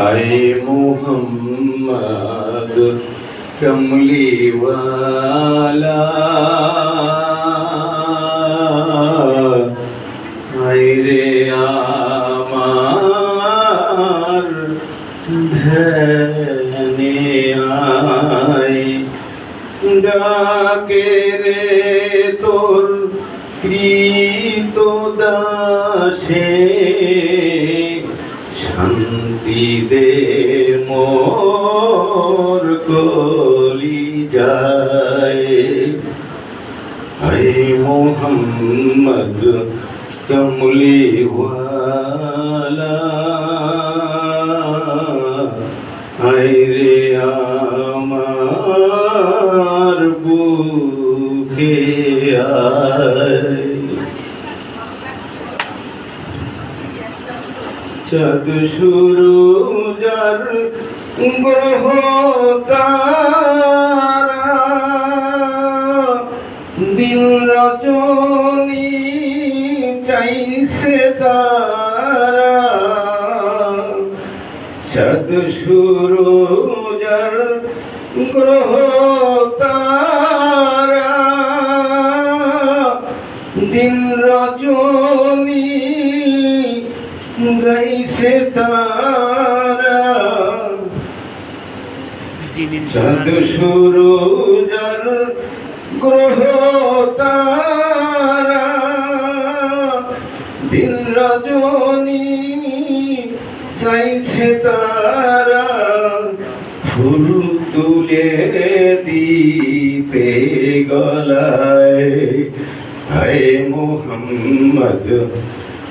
আয় মোহাম্মদ কমলিওয়ালা আয় রে আমার ধ্যানে আয় ডাকে রে তোর কৃত দাসে শান্তি দে মোর কলি যায়। হে মোহাম্মদ কমলি ওয়ালা রে চাঁদ শুরু গ্রহ দিন রজনী চাইছে তারা। চাঁদ শুরু গ্রহ দিন রজনী তারা। যিনি চাঁদ শুরু যার গ্রহ তারা। দিন রজনী চাইছে তারা। ফুল তুলে দিতে গলায় হায় মোহাম্মদ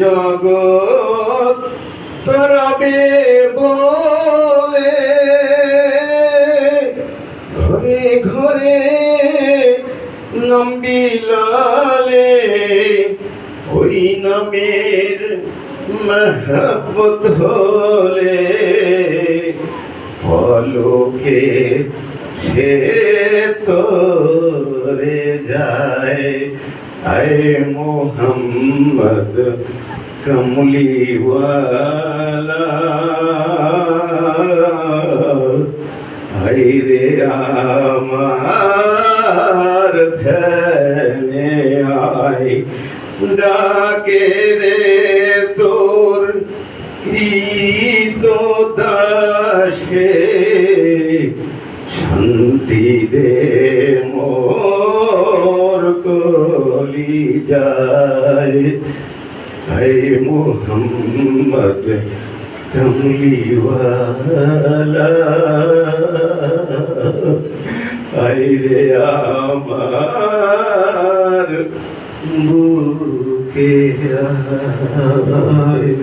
জগৎ তরবে বলে ঘরে ঘরে নম্বিলালে ওই নামের মহব্বত হলে ফলোকে সে তোরে যায়। আয় মোহাম্মদ কমলিওয়ালা। হাইরে আমার ধ্যানে আয়। ডাকে রে তোর কৃত দাসে। শান্তি দে মোর কলি যায় হে মোহাম্মদ কমলিওয়ালা আইরে আমার বুকে আয়